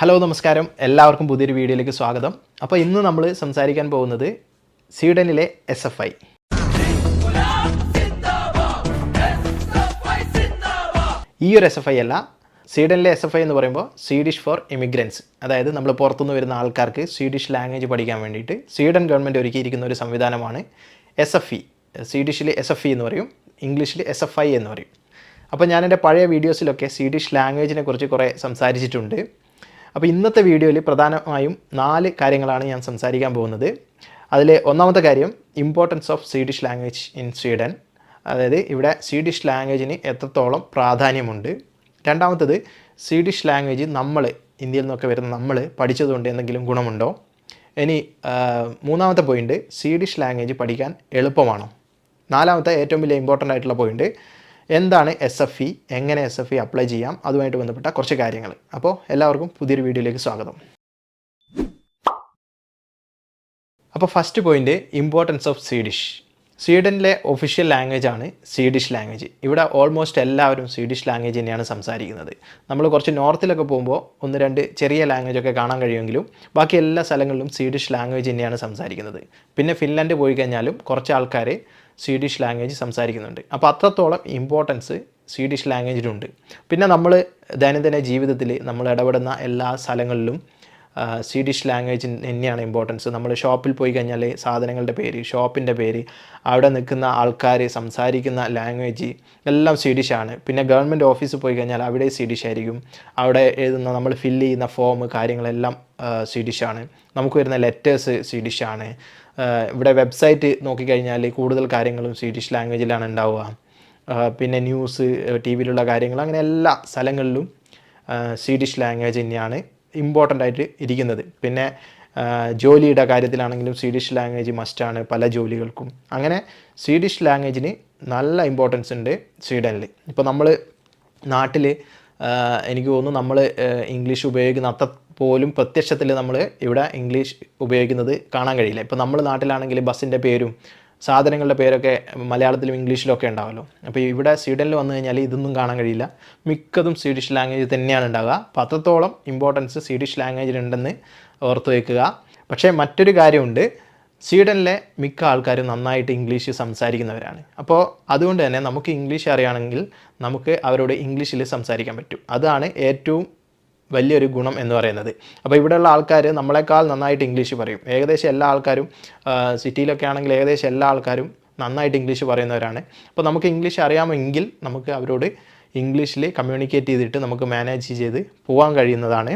Hello നമസ്കാരം. എല്ലാവർക്കും പുതിയൊരു വീഡിയോയിലേക്ക് സ്വാഗതം. അപ്പോൾ ഇന്ന് നമ്മൾ സംസാരിക്കാൻ പോകുന്നത് സ്വീഡനിലെ എസ് എഫ് ഐ ഈ ഒരു എസ് എഫ് ഐ അല്ല സ്വീഡനിലെ എസ് എഫ് ഐ എന്ന് പറയുമ്പോൾ സ്വീഡിഷ് ഫോർ ഇമിഗ്രൻസ് അതായത് നമ്മൾ പുറത്തുനിന്ന് വരുന്ന ആൾക്കാർക്ക് സ്വീഡിഷ് ലാംഗ്വേജ് പഠിക്കാൻ വേണ്ടിയിട്ട് സ്വീഡൻ ഗവൺമെന്റ് ഒരുക്കിയിരിക്കുന്ന ഒരു സംവിധാനമാണ് എസ് എഫ് ഇ സ്വീഡിഷിൽ എസ് എഫ് ഇ എന്ന് പറയും ഇംഗ്ലീഷിൽ എസ് എഫ് ഐ എന്ന് പറയും. അപ്പോൾ ഞാൻ എന്റെ പഴയ വീഡിയോസിലൊക്കെ സ്വീഡിഷ് ലാംഗ്വേജിനെ കുറിച്ച് കുറേ സംസാരിച്ചിട്ടുണ്ട്. അപ്പോൾ ഇന്നത്തെ വീഡിയോയിൽ പ്രധാനമായും നാല് കാര്യങ്ങളാണ് ഞാൻ സംസാരിക്കാൻ പോകുന്നത്. അതിൽ ഒന്നാമത്തെ കാര്യം importance of Swedish language in Sweden അതായത് ഇവിടെ സ്വീഡിഷ് ലാംഗ്വേജിന് എത്രത്തോളം പ്രാധാന്യമുണ്ട്. രണ്ടാമത്തത് സ്വീഡിഷ് ലാംഗ്വേജ് നമ്മൾ ഇന്ത്യയിൽ നിന്നൊക്കെ വരുന്ന നമ്മൾ പഠിച്ചതുകൊണ്ട് എന്തെങ്കിലും ഗുണമുണ്ടോ? ഇനി മൂന്നാമത്തെ പോയിന്റ് സ്വീഡിഷ് ലാംഗ്വേജ് പഠിക്കാൻ എളുപ്പമാണോ? നാലാമത്തെ ഏറ്റവും വലിയ ഇമ്പോർട്ടന്റ് ആയിട്ടുള്ള പോയിന്റ് എന്താണ് എസ് എഫ് ഇ എങ്ങനെ എസ് എഫ് ഇ അപ്ലൈ ചെയ്യാം? അതുമായിട്ട് ബന്ധപ്പെട്ട കുറച്ച് കാര്യങ്ങൾ. അപ്പോൾ എല്ലാവർക്കും പുതിയൊരു വീഡിയോയിലേക്ക് സ്വാഗതം. അപ്പോൾ first point importance of Swedish സ്വീഡനിലെ official language ആണ് സ്വീഡിഷ് ലാംഗ്വേജ് ഇവിടെ ഓൾമോസ്റ്റ് എല്ലാവരും സ്വീഡിഷ് ലാംഗ്വേജ് തന്നെയാണ് സംസാരിക്കുന്നത്. നമ്മൾ കുറച്ച് നോർത്തിലൊക്കെ പോകുമ്പോൾ ഒന്ന് രണ്ട് ചെറിയ ലാംഗ്വേജ് ഒക്കെ കാണാൻ കഴിയുമെങ്കിലും ബാക്കി എല്ലാ സ്ഥലങ്ങളിലും സ്വീഡിഷ് ലാംഗ്വേജ് തന്നെയാണ് സംസാരിക്കുന്നത്. പിന്നെ ഫിൻലാൻഡ് പോയി കഴിഞ്ഞാലും കുറച്ച് ആൾക്കാർ സ്വീഡിഷ് ലാംഗ്വേജ് സംസാരിക്കുന്നുണ്ട്. അപ്പോൾ അത്രത്തോളം ഇമ്പോർട്ടൻസ് സ്വീഡിഷ് ലാംഗ്വേജിനുണ്ട് പിന്നെ നമ്മൾ ദൈനംദിന ജീവിതത്തിൽ നമ്മൾ ഇടപെടുന്ന എല്ലാ സ്ഥലങ്ങളിലും സ്വീഡിഷ് ലാംഗ്വേജ് തന്നെയാണ് ഇമ്പോർട്ടൻസ് നമ്മൾ ഷോപ്പിൽ പോയി കഴിഞ്ഞാൽ സാധനങ്ങളുടെ പേര് ഷോപ്പിന്റെ പേര് അവിടെ നിൽക്കുന്ന ആൾക്കാർ സംസാരിക്കുന്ന ലാംഗ്വേജ് എല്ലാം സ്വീഡിഷാണ് പിന്നെ ഗവൺമെന്റ് ഓഫീസിൽ പോയി കഴിഞ്ഞാൽ അവിടെ സ്വീഡിഷ് ആയിരിക്കും. അവിടെ എഴുതുന്ന നമ്മൾ ഫില്ല് ചെയ്യുന്ന ഫോം കാര്യങ്ങളെല്ലാം സ്വീഡിഷാണ് നമുക്ക് വരുന്ന ലെറ്റേഴ്സ് സ്വീഡിഷാണ് ഇവിടെ വെബ്സൈറ്റ് നോക്കിക്കഴിഞ്ഞാൽ കൂടുതൽ കാര്യങ്ങളും സ്വീഡിഷ് ലാംഗ്വേജിലാണ് ഉണ്ടാവുക. പിന്നെ ന്യൂസ് ടി വിയിലുള്ള കാര്യങ്ങൾ അങ്ങനെ എല്ലാ സ്ഥലങ്ങളിലും സ്വീഡിഷ് ലാംഗ്വേജ് തന്നെയാണ് ഇമ്പോർട്ടന്റ് ആയിട്ട് ഇരിക്കുന്നത്. പിന്നെ ജോലിയുടെ കാര്യത്തിലാണെങ്കിലും സ്വീഡിഷ് ലാംഗ്വേജ് മസ്റ്റാണ് പല ജോലികൾക്കും. അങ്ങനെ സ്വീഡിഷ് ലാംഗ്വേജിന് നല്ല ഇമ്പോർട്ടൻസ് ഉണ്ട് സ്വീഡനിൽ ഇപ്പോൾ നമ്മൾ നാട്ടിൽ എനിക്ക് തോന്നുന്നു നമ്മൾ ഇംഗ്ലീഷ് ഉപയോഗിക്കുന്ന അത്ര പോലും പ്രത്യക്ഷത്തിൽ നമ്മൾ ഇവിടെ ഇംഗ്ലീഷ് ഉപയോഗിക്കുന്നത് കാണാൻ കഴിയില്ല. ഇപ്പോൾ നമ്മൾ നാട്ടിലാണെങ്കിൽ ബസ്സിന്റെ പേരും സാധനങ്ങളുടെ പേരൊക്കെ മലയാളത്തിലും ഇംഗ്ലീഷിലും ഒക്കെ ഉണ്ടാവുമല്ലോ അപ്പോൾ ഇവിടെ സ്വീഡനിൽ വന്നു കഴിഞ്ഞാൽ ഇതൊന്നും കാണാൻ കഴിയില്ല. മിക്കതും സ്വീഡിഷ് ലാംഗ്വേജ് തന്നെയാണ് ഉണ്ടാവുക. അപ്പോൾ അത്രത്തോളം ഇമ്പോർട്ടൻസ് സ്വീഡിഷ് ലാംഗ്വേജിനുണ്ടെന്ന് ഓർത്ത് വയ്ക്കുക പക്ഷേ മറ്റൊരു കാര്യമുണ്ട്. സ്വീഡനിലെ മിക്ക ആൾക്കാരും നന്നായിട്ട് ഇംഗ്ലീഷ് സംസാരിക്കുന്നവരാണ്. അപ്പോൾ അതുകൊണ്ട് തന്നെ നമുക്ക് ഇംഗ്ലീഷ് അറിയുകയാണെങ്കിൽ നമുക്ക് അവരോട് ഇംഗ്ലീഷിൽ സംസാരിക്കാൻ പറ്റും. അതാണ് ഏറ്റവും വലിയൊരു ഗുണം എന്ന് പറയുന്നത്. അപ്പോൾ ഇവിടെയുള്ള ആൾക്കാർ നമ്മളെക്കാൾ നന്നായിട്ട് ഇംഗ്ലീഷ് പറയും. ഏകദേശം എല്ലാ ആൾക്കാരും സിറ്റിയിലൊക്കെ ആണെങ്കിൽ ഏകദേശം എല്ലാ ആൾക്കാരും നന്നായിട്ട് ഇംഗ്ലീഷ് പറയുന്നവരാണ്. അപ്പോൾ നമുക്ക് ഇംഗ്ലീഷ് അറിയാമെങ്കിൽ നമുക്ക് അവരോട് ഇംഗ്ലീഷിൽ കമ്മ്യൂണിക്കേറ്റ് ചെയ്തിട്ട് നമുക്ക് മാനേജ് ചെയ്ത് പോകാൻ കഴിയുന്നതാണ്.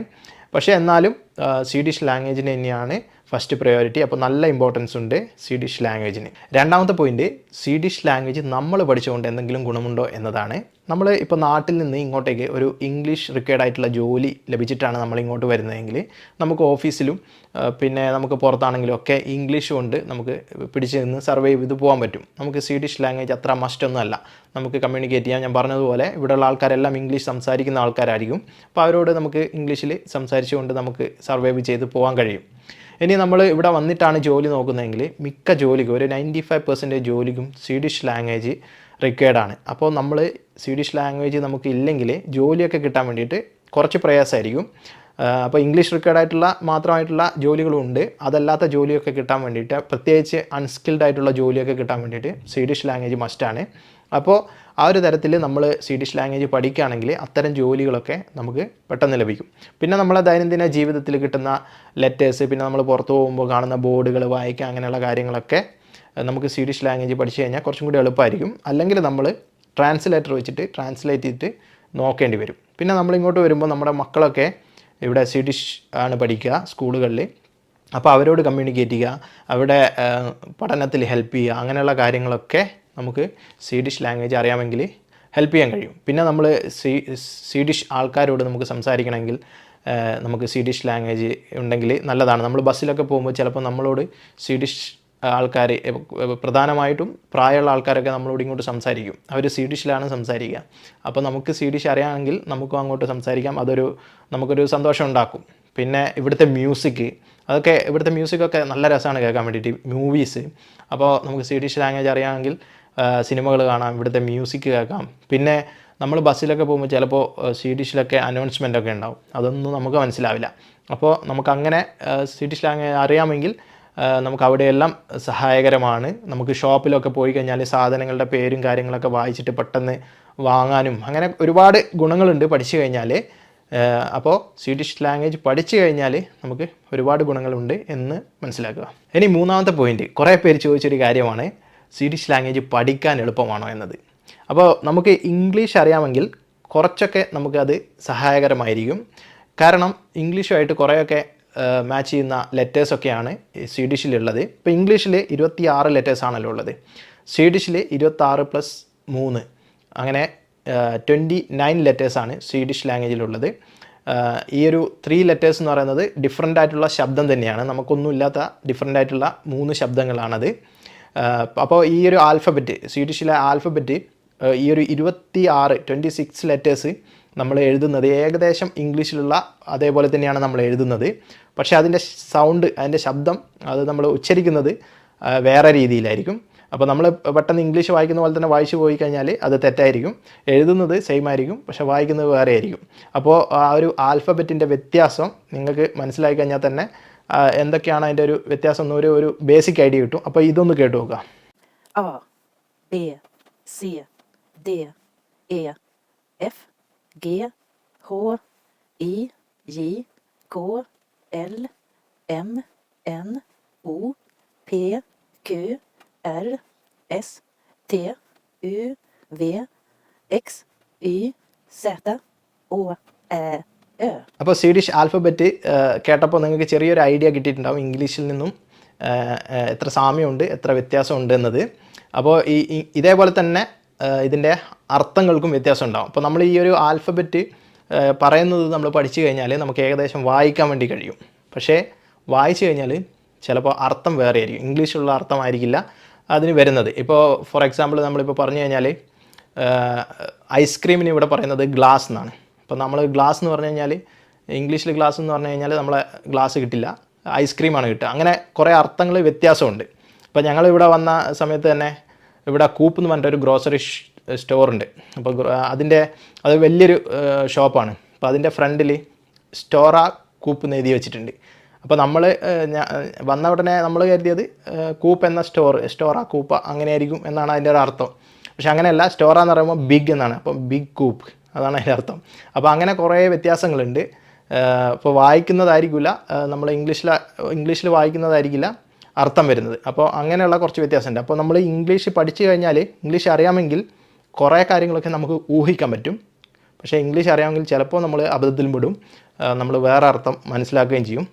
പക്ഷേ എന്നാലും സ്വീഡിഷ് ലാംഗ്വേജിന് തന്നെയാണ് ഫസ്റ്റ് പ്രയോറിറ്റി അപ്പോൾ നല്ല ഇമ്പോർട്ടൻസ് ഉണ്ട് സ്വീഡിഷ് ലാംഗ്വേജിന് രണ്ടാമത്തെ പോയിന്റ് സ്വീഡിഷ് ലാംഗ്വേജ് നമ്മൾ പഠിച്ചുകൊണ്ട് എന്തെങ്കിലും ഗുണമുണ്ടോ എന്നതാണ്. നമ്മൾ ഇപ്പോൾ നാട്ടിൽ നിന്ന് ഇങ്ങോട്ടേക്ക് ഒരു ഇംഗ്ലീഷ് റിക്വയർഡ് ആയിട്ടുള്ള ജോലി ലഭിച്ചിട്ടാണ് നമ്മൾ ഇങ്ങോട്ട് വരുന്നതെങ്കിൽ നമുക്ക് ഓഫീസിലും പിന്നെ നമുക്ക് പുറത്താണെങ്കിലും ഒക്കെ ഇംഗ്ലീഷ് കൊണ്ട് നമുക്ക് പിടിച്ച് നിന്ന് സർവൈവ് ചെയ്ത് പോകാൻ പറ്റും. നമുക്ക് സ്വീഡിഷ് ലാംഗ്വേജ് അത്ര മസ്റ്റ് ഒന്നുമല്ല നമുക്ക് കമ്മ്യൂണിക്കേറ്റ് ചെയ്യാം. ഞാൻ പറഞ്ഞതുപോലെ ഇവിടെയുള്ള ആൾക്കാരെല്ലാം ഇംഗ്ലീഷ് സംസാരിക്കുന്ന ആൾക്കാരായിരിക്കും. അപ്പോൾ അവരോട് നമുക്ക് ഇംഗ്ലീഷിൽ സംസാരിച്ചുകൊണ്ട് നമുക്ക് സർവൈവ് ചെയ്ത് പോകാൻ കഴിയും. ഇനി നമ്മൾ ഇവിടെ വന്നിട്ടാണ് ജോലി നോക്കുന്നതെങ്കിൽ മിക്ക ജോലിക്കും ഒരു നയന്റി ഫൈവ് പെർസെന്റേജ് ജോലിക്കും സ്വീഡിഷ് ലാംഗ്വേജ് റിക്വയർഡ് ആണ്. അപ്പോൾ നമ്മൾ സ്വീഡിഷ് ലാംഗ്വേജ് നമുക്ക് ഇല്ലെങ്കിൽ ജോലിയൊക്കെ കിട്ടാൻ വേണ്ടിയിട്ട് കുറച്ച് പ്രയാസമായിരിക്കും. അപ്പോൾ ഇംഗ്ലീഷ് റിക്വയർഡ് ആയിട്ടുള്ള മാത്രമായിട്ടുള്ള ജോലികളും ഉണ്ട് അതല്ലാത്ത ജോലിയൊക്കെ കിട്ടാൻ വേണ്ടിയിട്ട് പ്രത്യേകിച്ച് അൺസ്കിൽഡ് ആയിട്ടുള്ള ജോലിയൊക്കെ കിട്ടാൻ വേണ്ടിയിട്ട് സ്വീഡിഷ് ലാംഗ്വേജ് മസ്റ്റാണ് അപ്പോൾ ആ ഒരു തരത്തിൽ നമ്മൾ സ്വീഡിഷ് ലാംഗ്വേജ് പഠിക്കുകയാണെങ്കിൽ അത്തരം ജോലികളൊക്കെ നമുക്ക് പെട്ടെന്ന് ലഭിക്കും. പിന്നെ നമ്മളെ ദൈനംദിന ജീവിതത്തിൽ കിട്ടുന്ന ലെറ്റേഴ്സ് പിന്നെ നമ്മൾ പുറത്ത് പോകുമ്പോൾ കാണുന്ന ബോർഡുകൾ വായിക്കുക അങ്ങനെയുള്ള കാര്യങ്ങളൊക്കെ നമുക്ക് സ്വീഡിഷ് ലാംഗ്വേജ് പഠിച്ചു കഴിഞ്ഞാൽ കുറച്ചും കൂടി എളുപ്പമായിരിക്കും അല്ലെങ്കിൽ നമ്മൾ ട്രാൻസ്ലേറ്റർ വെച്ചിട്ട് ട്രാൻസ്ലേറ്റ് ചെയ്തിട്ട് നോക്കേണ്ടി വരും. പിന്നെ നമ്മൾ ഇങ്ങോട്ട് വരുമ്പോൾ നമ്മുടെ മക്കളൊക്കെ ഇവിടെ സ്വീഡിഷ് ആണ് പഠിക്കുക സ്കൂളുകളിൽ അപ്പോൾ അവരോട് കമ്മ്യൂണിക്കേറ്റ് ചെയ്യുക അവരുടെ പഠനത്തിൽ ഹെൽപ്പ് ചെയ്യുക അങ്ങനെയുള്ള കാര്യങ്ങളൊക്കെ നമുക്ക് സ്വീഡിഷ് ലാംഗ്വേജ് അറിയാമെങ്കിൽ ഹെൽപ്പ് ചെയ്യാൻ കഴിയും. പിന്നെ നമ്മൾ സ്വീ സ്വീഡിഷ് ആൾക്കാരോട് നമുക്ക് സംസാരിക്കണമെങ്കിൽ നമുക്ക് സ്വീഡിഷ് ലാംഗ്വേജ് ഉണ്ടെങ്കിൽ നല്ലതാണ്. നമ്മൾ ബസ്സിലൊക്കെ പോകുമ്പോൾ ചിലപ്പോൾ നമ്മളോട് സ്വീഡിഷ് ആൾക്കാർ പ്രധാനമായിട്ടും പ്രായമുള്ള ആൾക്കാരൊക്കെ നമ്മളോട് ഇങ്ങോട്ട് സംസാരിക്കും. അവർ സ്വീഡിഷിലാണ് സംസാരിക്കുക. അപ്പോൾ നമുക്ക് സ്വീഡിഷ് അറിയാമെങ്കിൽ നമുക്കും അങ്ങോട്ട് സംസാരിക്കാം. അതൊരു നമുക്കൊരു സന്തോഷം ഉണ്ടാക്കും. പിന്നെ ഇവിടുത്തെ മ്യൂസിക് അതൊക്കെ ഇവിടുത്തെ മ്യൂസിക്കൊക്കെ നല്ല രസമാണ് കേൾക്കാൻ വേണ്ടിയിട്ട്. മൂവീസ് അപ്പോൾ നമുക്ക് സ്വീഡിഷ് ലാംഗ്വേജ് അറിയാമെങ്കിൽ സിനിമകൾ കാണാം ഇവിടുത്തെ മ്യൂസിക് കേൾക്കാം. പിന്നെ നമ്മൾ ബസ്സിലൊക്കെ പോകുമ്പോൾ ചിലപ്പോൾ സ്വീഡിഷിലൊക്കെ അനൗൺസ്മെന്റ് ഒക്കെ ഉണ്ടാവും. അതൊന്നും നമുക്ക് മനസ്സിലാവില്ല. അപ്പോൾ നമുക്ക് അങ്ങനെ സ്വീഡിഷ് ലാംഗ്വേജ് അറിയാമെങ്കിൽ നമുക്ക് അവിടെയെല്ലാം സഹായകരമാണ്. നമുക്ക് ഷോപ്പിലൊക്കെ പോയി കഴിഞ്ഞാൽ സാധനങ്ങളുടെ പേരും കാര്യങ്ങളൊക്കെ വായിച്ചിട്ട് പെട്ടെന്ന് വാങ്ങാനും അങ്ങനെ ഒരുപാട് ഗുണങ്ങളുണ്ട് പഠിച്ചു കഴിഞ്ഞാൽ അപ്പോൾ സ്വീഡിഷ് ലാംഗ്വേജ് പഠിച്ചു കഴിഞ്ഞാൽ നമുക്ക് ഒരുപാട് ഗുണങ്ങളുണ്ട് എന്ന് മനസ്സിലാക്കുക. ഇനി മൂന്നാമത്തെ പോയിന്റ് കുറേ പേര് ചോദിച്ചൊരു കാര്യമാണ്. സ്വീഡിഷ് ലാംഗ്വേജ് പഠിക്കാൻ എളുപ്പമാണോ എന്നത്. അപ്പോൾ നമുക്ക് ഇംഗ്ലീഷ് അറിയാമെങ്കിൽ കുറച്ചൊക്കെ നമുക്കത് സഹായകരമായിരിക്കും. കാരണം ഇംഗ്ലീഷുമായിട്ട് കുറേയൊക്കെ മാച്ച് ചെയ്യുന്ന ലെറ്റേഴ്സൊക്കെയാണ് സ്വീഡിഷിലുള്ളത് ഇപ്പോൾ ഇംഗ്ലീഷിൽ ഇരുപത്തി ആറ് ലെറ്റേഴ്സാണല്ലോ ഉള്ളത്. സ്വീഡിഷിൽ ഇരുപത്താറ് പ്ലസ് മൂന്ന്. അങ്ങനെ ട്വന്റി നയൻ ലെറ്റേഴ്സാണ് സ്വീഡിഷ് ലാംഗ്വേജിലുള്ളത് ഈ ഒരു ത്രീ ലെറ്റേഴ്സ് എന്ന് പറയുന്നത് ഡിഫറെന്റ് ആയിട്ടുള്ള ശബ്ദം തന്നെയാണ്. നമുക്കൊന്നുമില്ലാത്ത ഡിഫറെന്റ് ആയിട്ടുള്ള മൂന്ന് ശബ്ദങ്ങളാണത്. അപ്പോൾ ഈ ഒരു ആൽഫബറ്റ് സ്വീഡിഷിലെ ആൽഫബറ്റ് ഈ ഒരു ഇരുപത്തി ആറ് ട്വന്റി സിക്സ് ലെറ്റേഴ്സ് നമ്മൾ എഴുതുന്നത് ഏകദേശം ഇംഗ്ലീഷിലുള്ള അതേപോലെ തന്നെയാണ് നമ്മൾ എഴുതുന്നത്. പക്ഷേ അതിന്റെ സൗണ്ട് അതിന്റെ ശബ്ദം അത് നമ്മൾ ഉച്ചരിക്കുന്നത് വേറെ രീതിയിലായിരിക്കും. അപ്പോൾ നമ്മൾ പെട്ടെന്ന് ഇംഗ്ലീഷ് വായിക്കുന്ന പോലെ തന്നെ വായിച്ചു പോയി കഴിഞ്ഞാൽ അത് തെറ്റായിരിക്കും. എഴുതുന്നത് സെയിം ആയിരിക്കും പക്ഷേ വായിക്കുന്നത് വേറെ ആയിരിക്കും. അപ്പോൾ ആ ഒരു ആൽഫബറ്റിന്റെ വ്യത്യാസം നിങ്ങൾക്ക് മനസ്സിലായി കഴിഞ്ഞാൽ തന്നെ എന്തൊക്കെയാണ് അതിന്റെ ഒരു വ്യത്യാസം എന്ന് ഒരു ബേസിക് ഐഡിയ കിട്ടും. അപ്പോൾ ഇതൊന്ന് കേട്ടു നോക്കുക. A Ä അപ്പോൾ സ്വീഡിഷ് ആൽഫബറ്റ് കേട്ടപ്പോൾ നിങ്ങൾക്ക് ചെറിയൊരു ഐഡിയ കിട്ടിയിട്ടുണ്ടാവും ഇംഗ്ലീഷിൽ നിന്നും എത്ര സാമ്യമുണ്ട് എത്ര വ്യത്യാസമുണ്ട് എന്നത്. അപ്പോൾ ഈ ഇതേപോലെ തന്നെ ഇതിന്റെ അർത്ഥങ്ങൾക്കും വ്യത്യാസം ഉണ്ടാവും അപ്പോൾ നമ്മൾ ഈ ഒരു ആൽഫബറ്റ് പറയുന്നത് നമ്മൾ പഠിച്ചു കഴിഞ്ഞാൽ നമുക്ക് ഏകദേശം വായിക്കാൻ വേണ്ടി കഴിയും. പക്ഷേ വായിച്ചു കഴിഞ്ഞാൽ ചിലപ്പോൾ അർത്ഥം വേറെ ആയിരിക്കും ഇംഗ്ലീഷിലുള്ള അർത്ഥമായിരിക്കില്ല അതിന് വരുന്നത്. ഇപ്പോൾ ഫോർ എക്സാമ്പിൾ നമ്മളിപ്പോൾ പറഞ്ഞു കഴിഞ്ഞാൽ ഐസ്ക്രീമിന് ഇവിടെ പറയുന്നത് ഗ്ലാസ് എന്നാണ്. അപ്പോൾ നമ്മൾ ഗ്ലാസ് എന്ന് പറഞ്ഞു കഴിഞ്ഞാൽ ഇംഗ്ലീഷിൽ ഗ്ലാസ് എന്ന് പറഞ്ഞു കഴിഞ്ഞാൽ നമ്മളെ ഗ്ലാസ് കിട്ടില്ല. ഐസ്ക്രീമാണ് കിട്ടുക. അങ്ങനെ കുറേ അർത്ഥങ്ങൾ വ്യത്യാസമുണ്ട്. അപ്പോൾ ഞങ്ങൾ ഇവിടെ വന്ന സമയത്ത് തന്നെ ഇവിടെ കൂപ്പ് എന്ന് പറഞ്ഞിട്ട് ഒരു ഗ്രോസറി സ്റ്റോർ ഉണ്ട്. അപ്പോൾ അതിന്റെ അത് വലിയൊരു ഷോപ്പാണ് അപ്പോൾ അതിന്റെ ഫ്രണ്ടിൽ സ്റ്റോറ കൂപ്പ് എന്ന് എഴുതി വെച്ചിട്ടുണ്ട്. അപ്പോൾ നമ്മൾ വന്ന ഉടനെ നമ്മൾ കരുതിയത് കൂപ്പ് എന്ന സ്റ്റോർ സ്റ്റോറ കൂപ്പ അങ്ങനെയായിരിക്കും എന്നാണ് അതിന്റെ ഒരു അർത്ഥം. പക്ഷെ അങ്ങനെയല്ല. സ്റ്റോറ എന്ന് പറയുമ്പോൾ ബിഗ് എന്നാണ്. അപ്പം ബിഗ് കൂപ്പ് അതാണ് അതിന്റെ അർത്ഥം. അപ്പോൾ അങ്ങനെ കുറേ വ്യത്യാസങ്ങളുണ്ട്. ഇപ്പോൾ വായിക്കുന്നതായിരിക്കില്ല. നമ്മൾ ഇംഗ്ലീഷിൽ ഇംഗ്ലീഷിൽ വായിക്കുന്നതായിരിക്കില്ല അർത്ഥം വരുന്നത്. അപ്പോൾ അങ്ങനെയുള്ള കുറച്ച് വ്യത്യാസമുണ്ട്. അപ്പോൾ നമ്മൾ ഇംഗ്ലീഷ് പഠിച്ചു കഴിഞ്ഞാൽ ഇംഗ്ലീഷ് അറിയാമെങ്കിൽ കുറേ കാര്യങ്ങളൊക്കെ നമുക്ക് ഊഹിക്കാൻ പറ്റും. പക്ഷേ ഇംഗ്ലീഷ് അറിയാമെങ്കിൽ ചിലപ്പോൾ നമ്മൾ അബദ്ധത്തിൽ പെടും. നമ്മൾ വേറെ അർത്ഥം മനസ്സിലാക്കുകയും ചെയ്യും.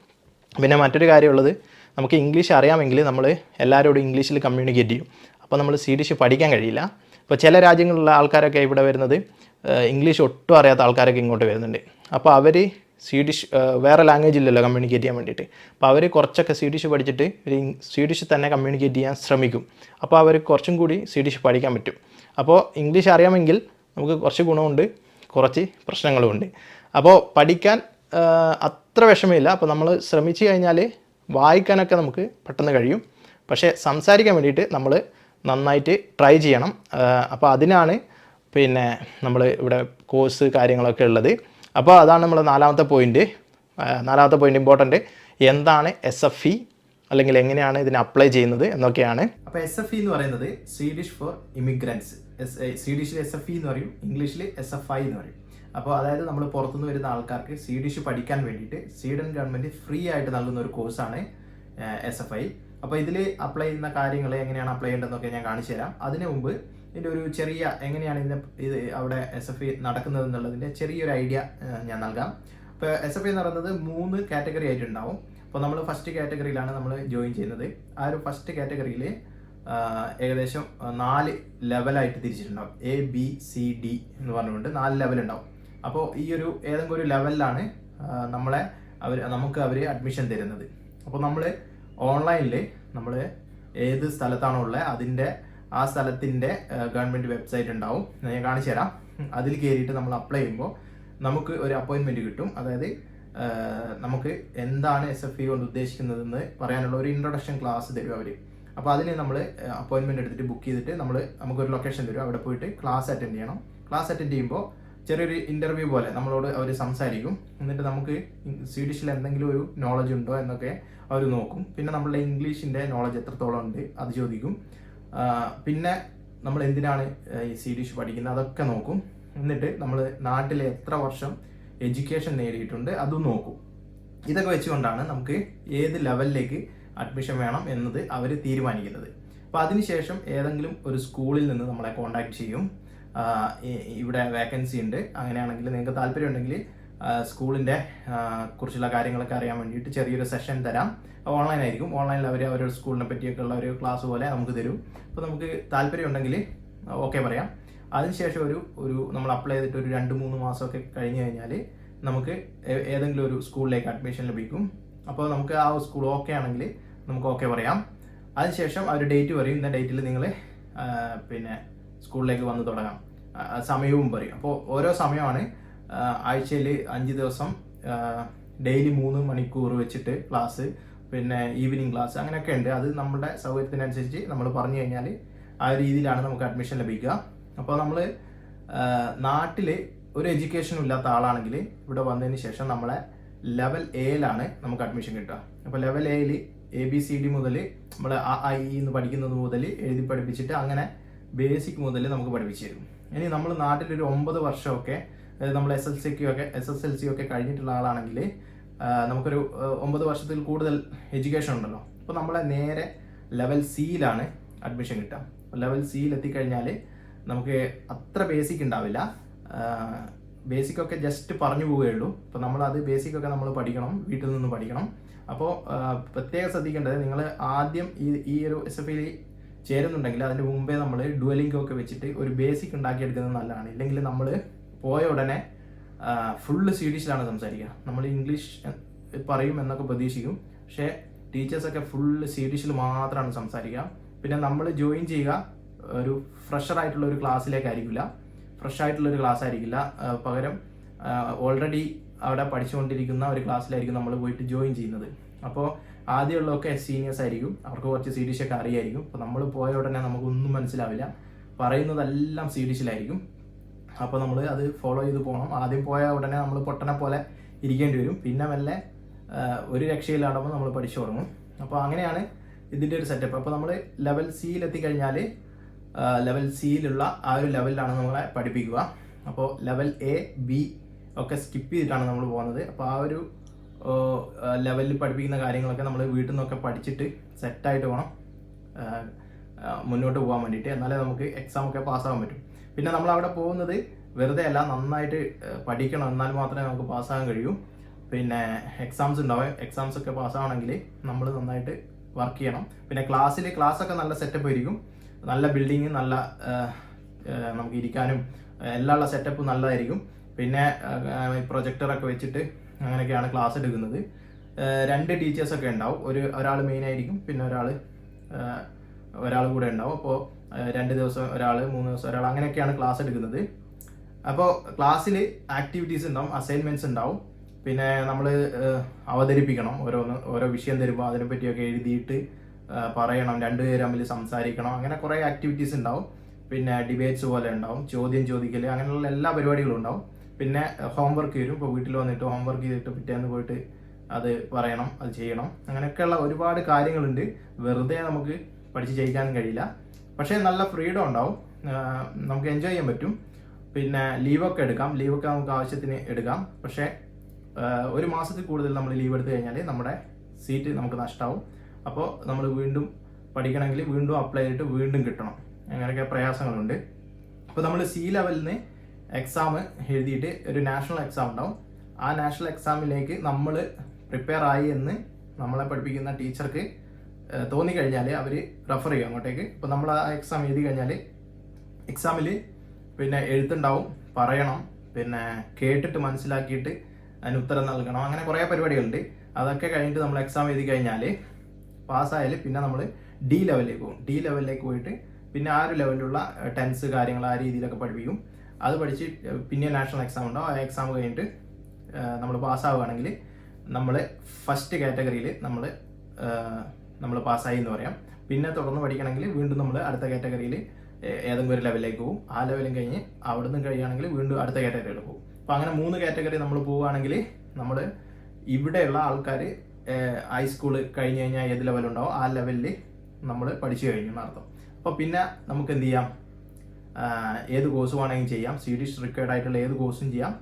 പിന്നെ മറ്റൊരു കാര്യമുള്ളത് നമുക്ക് ഇംഗ്ലീഷ് അറിയാമെങ്കിൽ നമ്മൾ എല്ലാവരോടും ഇംഗ്ലീഷിൽ കമ്മ്യൂണിക്കേറ്റ് ചെയ്യും. അപ്പോൾ നമ്മൾ സി ഡിഷ് പഠിക്കാൻ കഴിയില്ല. ഇപ്പോൾ ചില രാജ്യങ്ങളിലുള്ള ആൾക്കാരൊക്കെ ഇവിടെ വരുന്നത് ഇംഗ്ലീഷ് ഒട്ടും അറിയാത്ത ആൾക്കാരൊക്കെ ഇങ്ങോട്ട് വരുന്നുണ്ട്. അപ്പോൾ അവർ സ്വീഡിഷ് വേറെ ലാംഗ്വേജ് ഇല്ലല്ലോ കമ്മ്യൂണിക്കേറ്റ് ചെയ്യാൻ വേണ്ടിയിട്ട്. അപ്പോൾ അവർ കുറച്ചൊക്കെ സ്വീഡിഷ് പഠിച്ചിട്ട് ഒരു സ്വീഡിഷ് തന്നെ കമ്മ്യൂണിക്കേറ്റ് ചെയ്യാൻ ശ്രമിക്കും. അപ്പോൾ അവർ കുറച്ചും കൂടി സ്വീഡിഷ് പഠിക്കാൻ പറ്റും. അപ്പോൾ ഇംഗ്ലീഷ് അറിയാമെങ്കിൽ നമുക്ക് കുറച്ച് ഗുണമുണ്ട് കുറച്ച് പ്രശ്നങ്ങളുമുണ്ട് അപ്പോൾ പഠിക്കാൻ അത്ര വിഷമമില്ല. അപ്പോൾ നമ്മൾ ശ്രമിച്ചു കഴിഞ്ഞാൽ വായിക്കാനൊക്കെ നമുക്ക് പെട്ടെന്ന് കഴിയും. പക്ഷേ സംസാരിക്കാൻ വേണ്ടിയിട്ട് നമ്മൾ നന്നായിട്ട് ട്രൈ ചെയ്യണം. അപ്പോൾ അതിനാണ് പിന്നെ നമ്മൾ ഇവിടെ കോഴ്സ് കാര്യങ്ങളൊക്കെ ഉള്ളത്. അപ്പോൾ അതാണ് നമ്മൾ നാലാമത്തെ പോയിന്റ് നാലാമത്തെ പോയിന്റ് ഇമ്പോർട്ടന്റ് എന്താണ് എസ് എഫ് ഇ അല്ലെങ്കിൽ എങ്ങനെയാണ് ഇതിന് അപ്ലൈ ചെയ്യുന്നത് എന്നൊക്കെയാണ്. അപ്പോൾ എസ് എഫ് ഇ എന്ന് പറയുന്നത് സ്വീഡിഷ് ഫോർ ഇമിഗ്രൻസ് സ്വീഡിഷിൽ എസ് എഫ് ഇ എന്ന് പറയും ഇംഗ്ലീഷിൽ എസ് എഫ് ഐ എന്ന് പറയും. അപ്പോൾ അതായത് നമ്മൾ പുറത്തുനിന്ന് വരുന്ന ആൾക്കാർക്ക് സ്വീഡിഷ് പഠിക്കാൻ വേണ്ടിയിട്ട് സ്വീഡൻ ഗവൺമെന്റ് ഫ്രീ ആയിട്ട് നൽകുന്ന ഒരു കോഴ്സാണ് എസ് എഫ് ഐ അപ്പോൾ ഇതിൽ അപ്ലൈ ചെയ്യുന്ന കാര്യങ്ങൾ എങ്ങനെയാണ് അപ്ലൈ ചെയ്യേണ്ടതെന്നൊക്കെ ഞാൻ കാണിച്ചു തരാം അതിനു മുമ്പ് ഇതിന്റെ ഒരു ചെറിയ എങ്ങനെയാണ് ഇതിന്റെ ഇത് അവിടെ എസ് എഫ് ഐ നടക്കുന്നത് എന്നുള്ളതിന്റെ ചെറിയൊരു ഐഡിയ ഞാൻ നൽകാം. ഇപ്പോൾ എസ് എഫ് ഐ എന്ന് പറയുന്നത് മൂന്ന് കാറ്റഗറി ആയിട്ടുണ്ടാവും. അപ്പോൾ നമ്മൾ ഫസ്റ്റ് കാറ്റഗറിയിലാണ് നമ്മൾ ജോയിൻ ചെയ്യുന്നത്. ആ ഒരു ഫസ്റ്റ് കാറ്റഗറിയിൽ ഏകദേശം നാല് ലെവലായിട്ട് തിരിച്ചിട്ടുണ്ടാവും. എ ബി സി ഡി എന്ന് പറഞ്ഞുകൊണ്ട് നാല് ലെവൽ ഉണ്ടാവും അപ്പോൾ ഈ ഒരു ഏതെങ്കിലും ഒരു ലെവലിലാണ് നമ്മളെ അവർ നമുക്ക് അവർ അഡ്മിഷൻ തരുന്നത്. അപ്പോൾ നമ്മൾ ഓൺലൈനിൽ നമ്മൾ ഏത് സ്ഥലത്താണോ ഉള്ളത് അതിന്റെ ആ സ്ഥലത്തിന്റെ ഗവൺമെന്റ് വെബ്സൈറ്റ് ഉണ്ടാവും. ഞാൻ കാണിച്ചു തരാം. അതിൽ കയറിയിട്ട് നമ്മൾ അപ്ലൈ ചെയ്യുമ്പോൾ നമുക്ക് ഒരു അപ്പോയിൻമെന്റ് കിട്ടും. അതായത് നമുക്ക് എന്താണ് എസ് എഫ് ഇ കൊണ്ട് ഉദ്ദേശിക്കുന്നതെന്ന് പറയാനുള്ള ഒരു ഇൻട്രൊഡക്ഷൻ ക്ലാസ് തരും അവർ അപ്പോൾ അതിന് നമ്മൾ അപ്പോയിൻമെന്റ് എടുത്തിട്ട് ബുക്ക് ചെയ്തിട്ട് നമ്മൾ നമുക്കൊരു ലൊക്കേഷൻ തരും. അവിടെ പോയിട്ട് ക്ലാസ് അറ്റൻഡ് ചെയ്യണം. ക്ലാസ് അറ്റൻഡ് ചെയ്യുമ്പോൾ ചെറിയൊരു ഇന്റർവ്യൂ പോലെ നമ്മളോട് അവർ സംസാരിക്കും. എന്നിട്ട് നമുക്ക് സ്വീഡിഷിൽ എന്തെങ്കിലും ഒരു നോളജ് ഉണ്ടോ എന്നൊക്കെ അവർ നോക്കും. പിന്നെ നമ്മളുടെ ഇംഗ്ലീഷിന്റെ നോളജ് എത്രത്തോളം ഉണ്ട് അത് ചോദിക്കും. പിന്നെ നമ്മൾ എന്തിനാണ് ഈ സി സ്വീഡിഷ് പഠിക്കുന്നത്? അതൊക്കെ നോക്കും. എന്നിട്ട് നമ്മൾ നാട്ടിൽ എത്ര വർഷം എഡ്യൂക്കേഷൻ നേടിയിട്ടുണ്ട് അതും നോക്കും. ഇതൊക്കെ വെച്ചുകൊണ്ടാണ് നമുക്ക് ഏത് ലെവലിലേക്ക് അഡ്മിഷൻ വേണം എന്നത് അവർ തീരുമാനിക്കുന്നത്. അപ്പോൾ അതിനുശേഷം ഏതെങ്കിലും ഒരു സ്കൂളിൽ നിന്ന് നമ്മളെ കോൺടാക്ട് ചെയ്യും. ഇവിടെ വേക്കൻസി ഉണ്ട്. അങ്ങനെയാണെങ്കിൽ നിങ്ങൾക്ക് താല്പര്യമുണ്ടെങ്കിൽ സ്കൂളിന്റെ കുറിച്ചുള്ള കാര്യങ്ങളൊക്കെ അറിയാൻ വേണ്ടിയിട്ട് ചെറിയൊരു സെഷൻ തരാം. ഓൺലൈൻ ആയിരിക്കും. ഓൺലൈനിൽ അവർ അവരുടെ സ്കൂളിനെ പറ്റിയൊക്കെ ഉള്ള ഒരു ക്ലാസ് പോലെ നമുക്ക് തരും. അപ്പോൾ നമുക്ക് താല്പര്യമുണ്ടെങ്കിൽ ഓക്കെ പറയാം. അതിനുശേഷം ഒരു ഒരു നമ്മൾ അപ്ലൈ ചെയ്തിട്ട് ഒരു രണ്ട് മൂന്ന് മാസമൊക്കെ കഴിഞ്ഞ് കഴിഞ്ഞാൽ നമുക്ക് ഏതെങ്കിലും ഒരു സ്കൂളിലേക്ക് അഡ്മിഷൻ ലഭിക്കും. അപ്പോൾ നമുക്ക് ആ സ്കൂൾ ഓക്കെ ആണെങ്കിൽ നമുക്ക് ഓക്കെ പറയാം. അതിനുശേഷം ആ ഒരു ഡേറ്റ് പറയും. ഇന്ന ഡേറ്റിൽ നിങ്ങൾ പിന്നെ സ്കൂളിലേക്ക് വന്ന് തുടങ്ങാം. സമയവും പറയും. അപ്പോൾ ഓരോ സമയമാണ് ആഴ്ചയിൽ അഞ്ച് ദിവസം ഡെയിലി മൂന്ന് മണിക്കൂർ വെച്ചിട്ട് ക്ലാസ് പിന്നെ ഈവനിങ് ക്ലാസ് അങ്ങനെയൊക്കെ ഉണ്ട്. അത് നമ്മുടെ സൗകര്യത്തിനനുസരിച്ച് നമ്മൾ പറഞ്ഞു കഴിഞ്ഞാൽ ആ രീതിയിലാണ് നമുക്ക് അഡ്മിഷൻ ലഭിക്കുക. അപ്പോൾ നമ്മൾ നാട്ടിൽ ഒരു എഡ്യൂക്കേഷനും ഇല്ലാത്ത ആളാണെങ്കിൽ ഇവിടെ വന്നതിന് ശേഷം നമ്മളെ ലെവൽ എയിലാണ് നമുക്ക് അഡ്മിഷൻ കിട്ടുക. അപ്പോൾ ലെവൽ എയിൽ എ ബി സി ഡി മുതൽ നമ്മൾ ആ ഐ എന്ന് പഠിക്കുന്നത് മുതൽ എഴുതി പഠിപ്പിച്ചിട്ട് അങ്ങനെ ബേസിക് മുതൽ നമുക്ക് പഠിപ്പിച്ചു തരും. ഇനി നമ്മൾ നാട്ടിലൊരു ഒമ്പത് വർഷമൊക്കെ നമ്മൾ എസ് എൽ സിക്ക് ഒക്കെ എസ് എസ് എൽ സി ഒക്കെ കഴിഞ്ഞിട്ടുള്ള ആളാണെങ്കിൽ നമുക്കൊരു ഒമ്പത് വർഷത്തിൽ കൂടുതൽ എഡ്യൂക്കേഷൻ ഉണ്ടല്ലോ. അപ്പോൾ നമ്മളെ നേരെ ലെവൽ സിയിലാണ് അഡ്മിഷൻ കിട്ടുക. ലെവൽ സിയിൽ എത്തിക്കഴിഞ്ഞാൽ നമുക്ക് അത്ര ബേസിക് ഉണ്ടാവില്ല. ബേസിക് ഒക്കെ ജസ്റ്റ് പറഞ്ഞു പോവുകയുള്ളൂ അപ്പോൾ നമ്മൾ അത് ബേസിക് ഒക്കെ നമ്മൾ പഠിക്കണം വീട്ടിൽ നിന്ന് പഠിക്കണം. അപ്പോൾ പ്രത്യേകം ശ്രദ്ധിക്കേണ്ടത് നിങ്ങൾ ആദ്യം ഈ ഈ ഒരു എസ് എഫ് ഐയിൽ ചേരുന്നുണ്ടെങ്കിൽ അതിന് മുമ്പേ നമ്മൾ ഡുവലിംഗ് ഒക്കെ വെച്ചിട്ട് ഒരു ബേസിക് ഉണ്ടാക്കിയെടുക്കുന്നത് നല്ലതാണ്. ഇല്ലെങ്കിൽ നമ്മൾ പോയ ഉടനെ ഫുള്ള് സ്വീഡിഷിലാണ് സംസാരിക്കുക. നമ്മൾ ഇംഗ്ലീഷ് പറയും എന്നൊക്കെ പ്രതീക്ഷിക്കും. പക്ഷേ ടീച്ചേഴ്സൊക്കെ ഫുള്ള് സ്വീഡിഷിൽ മാത്രമാണ് സംസാരിക്കുക. പിന്നെ നമ്മൾ ജോയിൻ ചെയ്യുക ഒരു ഫ്രഷർ ആയിട്ടുള്ള ഒരു ക്ലാസ്സിലേക്കായിരിക്കില്ല. ഫ്രഷ് ആയിട്ടുള്ള ഒരു ക്ലാസ് ആയിരിക്കില്ല പകരം ഓൾറെഡി അവിടെ പഠിച്ചുകൊണ്ടിരിക്കുന്ന ഒരു ക്ലാസ്സിലായിരിക്കും നമ്മൾ പോയിട്ട് ജോയിൻ ചെയ്യുന്നത്. അപ്പോൾ ആദ്യമുള്ളതൊക്കെ സീനിയേഴ്സ് ആയിരിക്കും. അവർക്ക് കുറച്ച് സീഡിഷൊക്കെ അറിയായിരിക്കും. അപ്പോൾ നമ്മൾ പോയ ഉടനെ നമുക്കൊന്നും മനസ്സിലാവില്ല. പറയുന്നതെല്ലാം സ്വീഡിഷിലായിരിക്കും. അപ്പോൾ നമ്മൾ അത് ഫോളോ ചെയ്ത് പോകണം ആദ്യം പോയ ഉടനെ നമ്മൾ പൊട്ടനെ പോലെ ഇരിക്കേണ്ടി വരും. പിന്നെ മെല്ലെ ഒരു രക്ഷയിലാടുമ്പോൾ നമ്മൾ പഠിച്ചു തുടങ്ങും. അപ്പോൾ അങ്ങനെയാണ് ഇതിന്റെ ഒരു സെറ്റപ്പ് അപ്പോൾ നമ്മൾ ലെവൽ സിയിൽ എത്തിക്കഴിഞ്ഞാൽ ലെവൽ സിയിലുള്ള ആ ഒരു ലെവലിലാണ് നമ്മളെ പഠിപ്പിക്കുക. അപ്പോൾ ലെവൽ എ ബി ഒക്കെ സ്കിപ്പ് ചെയ്തിട്ടാണ് നമ്മൾ പോകുന്നത്. അപ്പോൾ ആ ഒരു ലെവലിൽ പഠിപ്പിക്കുന്ന കാര്യങ്ങളൊക്കെ നമ്മൾ വീട്ടിൽ നിന്നൊക്കെ പഠിച്ചിട്ട് സെറ്റായിട്ട് ആ, മുന്നോട്ട് പോകാൻ വേണ്ടിയിട്ട്. എന്നാലേ നമുക്ക് എക്സാം ഒക്കെ പാസ്സാകാൻ പറ്റും. പിന്നെ നമ്മൾ അവിടെ പോകുന്നത് വെറുതെ അല്ല നന്നായിട്ട് പഠിക്കണം. എന്നാൽ മാത്രമേ നമുക്ക് പാസ്സാകാൻ കഴിയൂ. പിന്നെ എക്സാംസ് ഉണ്ടാവും. എക്സാംസ് ഒക്കെ പാസ്സാവണമെങ്കിൽ നമ്മൾ നന്നായിട്ട് വർക്ക് ചെയ്യണം. പിന്നെ ക്ലാസ്സിൽ ക്ലാസ് ഒക്കെ നല്ല സെറ്റപ്പ് ആയിരിക്കും. നല്ല ബിൽഡിങ് നല്ല നമുക്ക് ഇരിക്കാനും ആ, എല്ലാ ഉള്ള സെറ്റപ്പ് നല്ലതായിരിക്കും. പിന്നെ പ്രൊജക്ടറൊക്കെ വെച്ചിട്ട് അങ്ങനെയൊക്കെയാണ് ക്ലാസ് എടുക്കുന്നത്. രണ്ട് ടീച്ചേഴ്സൊക്കെ ഉണ്ടാവും. ഒരു ഒരാൾ മെയിൻ ആയിരിക്കും. പിന്നെ ഒരാൾ ഒരാൾ കൂടെ ഉണ്ടാവും. അപ്പോൾ രണ്ട് ദിവസം ഒരാൾ മൂന്ന് ദിവസം ഒരാൾ അങ്ങനെയൊക്കെയാണ് ക്ലാസ് എടുക്കുന്നത്. അപ്പോൾ ക്ലാസ്സിൽ ആക്ടിവിറ്റീസ് ഉണ്ടാവും അസൈൻമെന്റ്സ് ഉണ്ടാവും. പിന്നെ നമ്മൾ അവതരിപ്പിക്കണം. ഓരോന്ന് ഓരോ വിഷയം തരുമ്പോൾ അതിനെ പറ്റിയൊക്കെ എഴുതിയിട്ട് പറയണം. രണ്ടുപേരും തമ്മിൽ സംസാരിക്കണം. അങ്ങനെ കുറേ ആക്ടിവിറ്റീസ് ഉണ്ടാവും. പിന്നെ ഡിബേറ്റ്സ് പോലെ ഉണ്ടാവും. ചോദ്യം ചോദിക്കൽ അങ്ങനെയുള്ള എല്ലാ പരിപാടികളും ഉണ്ടാവും. പിന്നെ ഹോംവർക്ക് വരും. ഇപ്പോൾ വീട്ടിൽ വന്നിട്ട് ഹോംവർക്ക് ചെയ്തിട്ട് പിറ്റേന്ന് പോയിട്ട് അത് പറയണം അത് ചെയ്യണം. അങ്ങനെയൊക്കെയുള്ള ഒരുപാട് കാര്യങ്ങളുണ്ട്. വെറുതെ നമുക്ക് പഠിച്ച് ജയിക്കാനും കഴിയില്ല. പക്ഷേ നല്ല ഫ്രീഡം ഉണ്ടാവും. നമുക്ക് എൻജോയ് ചെയ്യാൻ പറ്റും. പിന്നെ ലീവൊക്കെ എടുക്കാം. ലീവൊക്കെ നമുക്ക് ആവശ്യത്തിന് എടുക്കാം. പക്ഷേ ഒരു മാസത്തിൽ കൂടുതൽ നമ്മൾ ലീവ് എടുത്തു കഴിഞ്ഞാൽ നമ്മുടെ സീറ്റ് നമുക്ക് നഷ്ടമാവും അപ്പോൾ നമ്മൾ വീണ്ടും പഠിക്കണമെങ്കിൽ വീണ്ടും അപ്ലൈ ചെയ്തിട്ട് വീണ്ടും കിട്ടണം. അങ്ങനെയൊക്കെ പ്രയാസങ്ങളുണ്ട്. അപ്പോൾ നമ്മൾ സി ലെവലിൽ നിന്ന് എക്സാം എഴുതിയിട്ട് ഒരു നാഷണൽ എക്സാം ഉണ്ടാവും. ആ നാഷണൽ എക്സാമിലേക്ക് നമ്മൾ പ്രിപ്പയർ ആയി എന്ന് നമ്മളെ പഠിപ്പിക്കുന്ന ടീച്ചർക്ക് തോന്നിക്കഴിഞ്ഞാൽ അവർ റെഫർ ചെയ്യും അങ്ങോട്ടേക്ക്. ഇപ്പോൾ നമ്മൾ ആ എക്സാം എഴുതി കഴിഞ്ഞാൽ എക്സാമിൽ പിന്നെ എഴുത്തുണ്ടാവും പറയണം പിന്നെ കേട്ടിട്ട് മനസ്സിലാക്കിയിട്ട് അതിന് ഉത്തരം നൽകണം അങ്ങനെ കുറേ പരിപാടികളുണ്ട്. അതൊക്കെ കഴിഞ്ഞിട്ട് നമ്മൾ എക്സാം എഴുതി കഴിഞ്ഞാൽ പാസ്സായാൽ പിന്നെ നമ്മൾ ഡി ലെവലിലേക്ക് പോകും. ഡി ലെവലിലേക്ക് പോയിട്ട് പിന്നെ ആ ഒരു ലെവലിലുള്ള ടെൻസ് കാര്യങ്ങൾ ആ രീതിയിലൊക്കെ പഠിപ്പിക്കും. അത് പഠിച്ച് പിന്നെ നാഷണൽ എക്സാം ഉണ്ടാവും ആ എക്സാം കഴിഞ്ഞിട്ട് നമ്മൾ പാസ്സാവുകയാണെങ്കിൽ നമ്മൾ ഫസ്റ്റ് കാറ്റഗറിയിൽ നമ്മൾ നമ്മൾ പാസ്സായി എന്ന് പറയാം. പിന്നെ തുടർന്ന് പഠിക്കണമെങ്കിൽ വീണ്ടും നമ്മൾ അടുത്ത കാറ്റഗറിയിൽ ഏതെങ്കിലും ഒരു ലെവലിലേക്ക് പോകും. ആ ലെവലും കഴിഞ്ഞ് അവിടെ നിന്ന് കഴിയുകയാണെങ്കിൽ വീണ്ടും അടുത്ത കാറ്റഗറിയിൽ പോകും. അപ്പോൾ അങ്ങനെ മൂന്ന് കാറ്റഗറി നമ്മൾ പോവുകയാണെങ്കിൽ നമ്മൾ ഇവിടെയുള്ള ആൾക്കാർ ഹൈസ്കൂൾ കഴിഞ്ഞ് കഴിഞ്ഞാൽ ഏത് ലെവലുണ്ടാവും ആ ലെവലിൽ നമ്മൾ പഠിച്ചു കഴിഞ്ഞു എന്നർത്ഥം അപ്പോൾ പിന്നെ നമുക്ക് എന്ത് ചെയ്യാം? ഏത് കോഴ്സ് വേണമെങ്കിലും ചെയ്യാം. സി ഡിഷ് റിക്വയർഡ് ആയിട്ടുള്ള ഏത് കോഴ്സും ചെയ്യാം.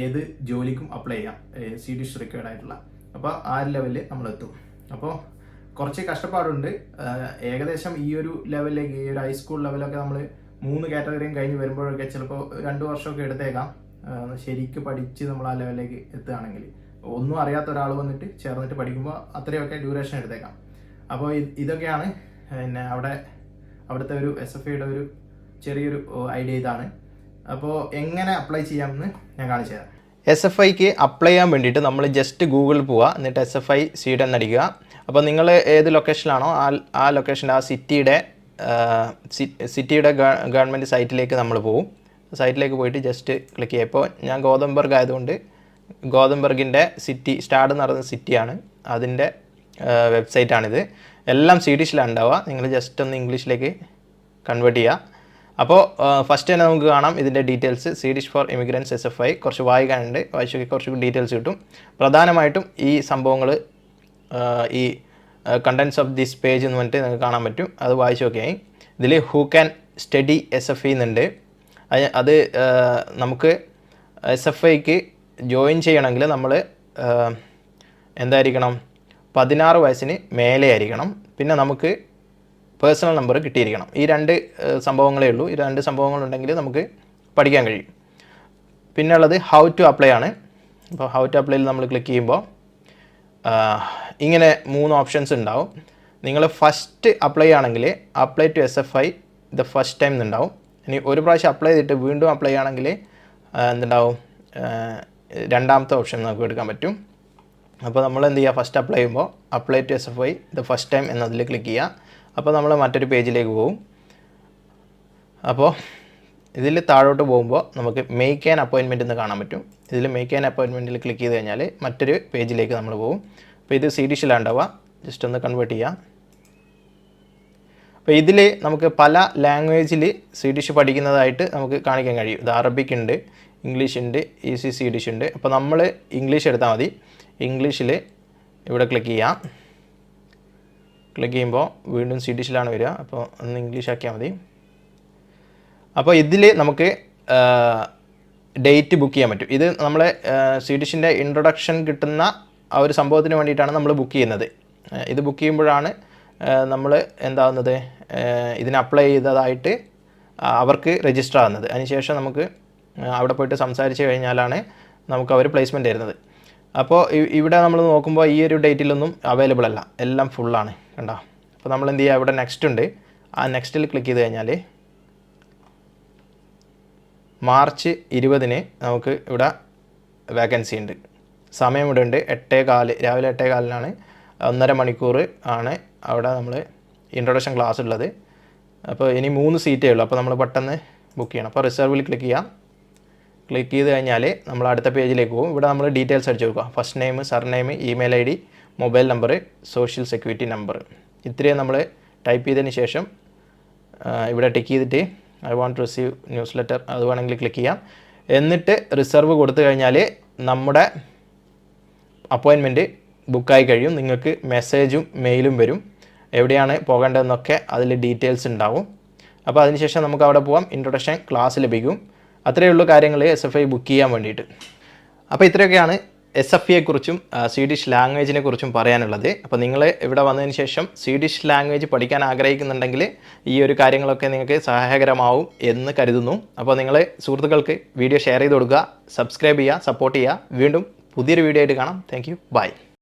ഏത് ജോലിക്കും അപ്ലൈ ചെയ്യാം. സി ഡിഷ് റിക്വയർഡ് ആയിട്ടുള്ള. അപ്പോൾ ആ ലെവലിൽ നമ്മൾ എത്തും അപ്പോൾ കുറച്ച് കഷ്ടപ്പാടുണ്ട്. ഏകദേശം ഈ ഒരു ലെവലിലേക്ക് ഈ ഒരു ഹൈസ്കൂൾ ലെവലൊക്കെ നമ്മൾ മൂന്ന് കാറ്റഗറിയും കഴിഞ്ഞ് വരുമ്പോഴൊക്കെ ചിലപ്പോൾ രണ്ട് വർഷമൊക്കെ എടുത്തേക്കാം. ശരിക്ക് പഠിച്ച് നമ്മൾ ആ ലെവലിലേക്ക് എത്തുകയാണെങ്കിൽ. ഒന്നും അറിയാത്ത ഒരാൾ വന്നിട്ട് ചേർന്നിട്ട് പഠിക്കുമ്പോൾ അത്രയൊക്കെ ഡ്യൂറേഷൻ എടുത്തേക്കാം. അപ്പോൾ ഇതൊക്കെയാണ് പിന്നെ അവിടെ അവിടുത്തെ ഒരു എസ് എഫ് ഐയുടെ ഒരു ചെറിയൊരു ഐഡിയ ഇതാണ്. അപ്പോൾ എങ്ങനെ അപ്ലൈ ചെയ്യാമെന്ന് ഞാൻ കാണിച്ചു തരാം. എസ് എഫ് ഐക്ക് അപ്ലൈ ചെയ്യാൻ വേണ്ടിയിട്ട് നമ്മൾ ജസ്റ്റ് ഗൂഗിളിൽ പോവുക എന്നിട്ട് എസ് എഫ് ഐ സീഡ് എന്നടിക്കുക. അപ്പോൾ നിങ്ങൾ ഏത് ലൊക്കേഷനിലാണോ ആ ആ ലൊക്കേഷനിൽ ആ സിറ്റിയുടെ സിറ്റിയുടെ ഗവൺമെന്റ് സൈറ്റിലേക്ക് നമ്മൾ പോകും സൈറ്റിലേക്ക് പോയിട്ട് ജസ്റ്റ് ക്ലിക്ക് ചെയ്യുക. ഇപ്പോൾ ഞാൻ ഗോതമ്പർഗ് ആയതുകൊണ്ട് ഗോതമ്പർഗിന്റെ സിറ്റി സ്റ്റാർട്ട് നടന്ന സിറ്റിയാണ് അതിന്റെ വെബ്സൈറ്റാണിത് എല്ലാം സ്വീഡിഷിലാണ് ഉണ്ടാവുക. നിങ്ങൾ ജസ്റ്റ് ഒന്ന് ഇംഗ്ലീഷിലേക്ക് കൺവേർട്ട് ചെയ്യുക. അപ്പോൾ ഫസ്റ്റ് തന്നെ നമുക്ക് കാണാം ഇതിന്റെ details Swedish for immigrants S F I കുറച്ച് വായിക്കാനുണ്ട്. വായിച്ചൊക്കെ കുറച്ച് ഡീറ്റെയിൽസ് കിട്ടും. പ്രധാനമായിട്ടും ഈ സംഭവങ്ങൾ ഈ കണ്ടൻസ് ഓഫ് ദിസ് പേജ് എന്ന് പറഞ്ഞിട്ട് നിങ്ങൾക്ക് കാണാൻ പറ്റും. അത് വായിച്ചു നോക്കിയായി ഇതിൽ who can study S F I എന്നുണ്ട് അത് നമുക്ക് എസ് എഫ് ഐക്ക് ജോയിൻ ചെയ്യണമെങ്കിൽ നമ്മൾ എന്തായിരിക്കണം? പതിനാറ് വയസ്സിന് മേലെ ആയിരിക്കണം പിന്നെ നമുക്ക് പേഴ്സണൽ നമ്പർ കിട്ടിയിരിക്കണം. ഈ രണ്ട് സംഭവങ്ങളേ ഉള്ളൂ. ഈ രണ്ട് സംഭവങ്ങളുണ്ടെങ്കിൽ നമുക്ക് പഠിക്കാൻ കഴിയും. പിന്നെ ഉള്ളത് ഹൗ ടു അപ്ലൈ ആണ് അപ്പോൾ ഹൗ ടു അപ്ലൈയിൽ നമ്മൾ ക്ലിക്ക് ചെയ്യുമ്പോൾ ഇങ്ങനെ മൂന്ന് ഓപ്ഷൻസ് ഉണ്ടാവും. നിങ്ങൾ ഫസ്റ്റ് അപ്ലൈ ആണെങ്കിൽ apply to S F I the first time എന്നുണ്ടാവും ഇനി ഒരു പ്രാവശ്യം അപ്ലൈ ചെയ്തിട്ട് വീണ്ടും അപ്ലൈ ആണെങ്കിൽ എന്തുണ്ടാവും? രണ്ടാമത്തെ ഓപ്ഷൻ നമുക്ക് എടുക്കാൻ പറ്റും. അപ്പോൾ നമ്മൾ എന്ത് ചെയ്യുക ഫസ്റ്റ് അപ്ലൈ ചെയ്യുമ്പോൾ apply to S F I the first time എന്നതിൽ ക്ലിക്ക് ചെയ്യുക അപ്പോൾ നമ്മൾ മറ്റൊരു പേജിലേക്ക് പോകും അപ്പോൾ ഇതിൽ താഴോട്ട് പോകുമ്പോൾ നമുക്ക് മേക്ക് ആൻ അപ്പോയിൻമെന്റ് എന്ന് കാണാൻ പറ്റും. ഇതിൽ മേക്ക് ആൻ അപ്പോയിൻമെന്റിൽ ക്ലിക്ക് ചെയ്ത് കഴിഞ്ഞാൽ മറ്റൊരു പേജിലേക്ക് നമ്മൾ പോകും. അപ്പോൾ ഇത് സി ഡിഷിലാണ് ഉണ്ടാവുക. ജസ്റ്റ് ഒന്ന് കൺവേർട്ട് ചെയ്യാം. അപ്പോൾ ഇതിൽ നമുക്ക് പല ലാംഗ്വേജിൽ സ്വീഡിഷ് പഠിക്കുന്നതായിട്ട് നമുക്ക് കാണിക്കാൻ കഴിയും. ഇത് അറബിക് ഉണ്ട് ഇംഗ്ലീഷ് ഉണ്ട് ഇ സി സ്വീഡിഷ് ഉണ്ട്. അപ്പോൾ നമ്മൾ ഇംഗ്ലീഷ് എടുത്താൽ മതി. ഇംഗ്ലീഷിൽ ഇവിടെ ക്ലിക്ക് ചെയ്യാം. ക്ലിക്ക് ചെയ്യുമ്പോൾ വീണ്ടും സ്വീഡിഷിലാണ് വരിക. അപ്പോൾ ഒന്ന് ഇംഗ്ലീഷ് ആക്കിയാൽ മതി. അപ്പോൾ ഇതിൽ നമുക്ക് ഡേറ്റ് ബുക്ക് ചെയ്യാൻ പറ്റും. ഇത് നമ്മളെ സ്വീഡിഷിന്റെ ഇൻട്രൊഡക്ഷൻ കിട്ടുന്ന ആ ഒരു സംഭവത്തിന് വേണ്ടിയിട്ടാണ് നമ്മൾ ബുക്ക് ചെയ്യുന്നത്. ഇത് ബുക്ക് ചെയ്യുമ്പോഴാണ് നമ്മൾ എന്താവുന്നത്? ആ, ഇതിന് അപ്ലൈ ചെയ്തതായിട്ട് അവർക്ക് രജിസ്റ്റർ ആകുന്നത് അതിനുശേഷം നമുക്ക് അവിടെ പോയിട്ട് സംസാരിച്ച് കഴിഞ്ഞാലാണ് നമുക്ക് അവർ പ്ലേസ്മെന്റ് തരുന്നത്. അപ്പോൾ ഇവിടെ നമ്മൾ നോക്കുമ്പോൾ ഈ ഒരു ഡേറ്റിലൊന്നും അവൈലബിൾ അല്ല. എല്ലാം ഫുള്ളാണ് കണ്ടോ? അപ്പോൾ നമ്മൾ എന്ത് ചെയ്യുക ഇവിടെ നെക്സ്റ്റ് ഉണ്ട്. ആ നെക്സ്റ്റിൽ ക്ലിക്ക് ചെയ്ത് കഴിഞ്ഞാൽ മാർച്ച് ഇരുപതിന് നമുക്ക് ഇവിടെ വേക്കൻസി ഉണ്ട്. സമയം ഇവിടെ ഉണ്ട് എട്ടേ കാൽ രാവിലെ എട്ടേ കാലിനാണ്. ഒന്നര മണിക്കൂർ ആണ് അവിടെ നമ്മൾ ഇൻട്രൊഡക്ഷൻ ക്ലാസ് ഉള്ളത്. അപ്പോൾ ഇനി മൂന്ന് സീറ്റേ ഉള്ളൂ. അപ്പോൾ നമ്മൾ പെട്ടെന്ന് ബുക്ക് ചെയ്യണം. അപ്പോൾ റിസർവിൽ ക്ലിക്ക് ചെയ്യാം. ക്ലിക്ക് ചെയ്ത് കഴിഞ്ഞാൽ നമ്മൾ അടുത്ത പേജിലേക്ക് പോകും. ഇവിടെ നമ്മൾ ഡീറ്റെയിൽസ് അടിച്ച് കൊടുക്കുക first name surname email I D mobile number social security number ഇത്രയും നമ്മൾ ടൈപ്പ് ചെയ്തതിന് ശേഷം ഇവിടെ ടിക്ക് ചെയ്തിട്ട് I won't receive newsletter അത് വേണമെങ്കിൽ ക്ലിക്ക് ചെയ്യാം. എന്നിട്ട് റിസർവ് കൊടുത്തു കഴിഞ്ഞാൽ നമ്മുടെ അപ്പോയിൻമെന്റ് ബുക്കായി കഴിയും. നിങ്ങൾക്ക് മെസ്സേജും മെയിലും വരും. എവിടെയാണ് പോകേണ്ടതെന്നൊക്കെ അതിൽ ഡീറ്റെയിൽസ് ഉണ്ടാവും. അപ്പോൾ അതിനുശേഷം നമുക്ക് അവിടെ പോകാം ഇൻട്രൊഡക്ഷൻ ക്ലാസ് ലഭിക്കും. അത്രയേ ഉള്ളൂ കാര്യങ്ങൾ എസ് എഫ് ഐ ബുക്ക് ചെയ്യാൻ വേണ്ടിയിട്ട്. അപ്പോൾ ഇത്രയൊക്കെയാണ് എസ് എഫ് കുറിച്ചും ആ, സ്വീഡിഷ് ലാംഗ്വേജിനെ കുറിച്ചും പറയാനുള്ളത്. അപ്പോൾ നിങ്ങൾ ഇവിടെ വന്നതിന് ശേഷം സ്വീഡിഷ് ലാംഗ്വേജ് പഠിക്കാൻ ആഗ്രഹിക്കുന്നുണ്ടെങ്കിൽ ഈ ഒരു കാര്യങ്ങളൊക്കെ നിങ്ങൾക്ക് സഹായകരമാവും എന്ന് കരുതുന്നു. അപ്പോൾ നിങ്ങൾ സുഹൃത്തുക്കൾക്ക് വീഡിയോ ഷെയർ ചെയ്ത് കൊടുക്കുക സബ്സ്ക്രൈബ് ചെയ്യുക സപ്പോർട്ട് ചെയ്യുക. വീണ്ടും പുതിയൊരു വീഡിയോ ആയിട്ട് കാണാം. Thank you by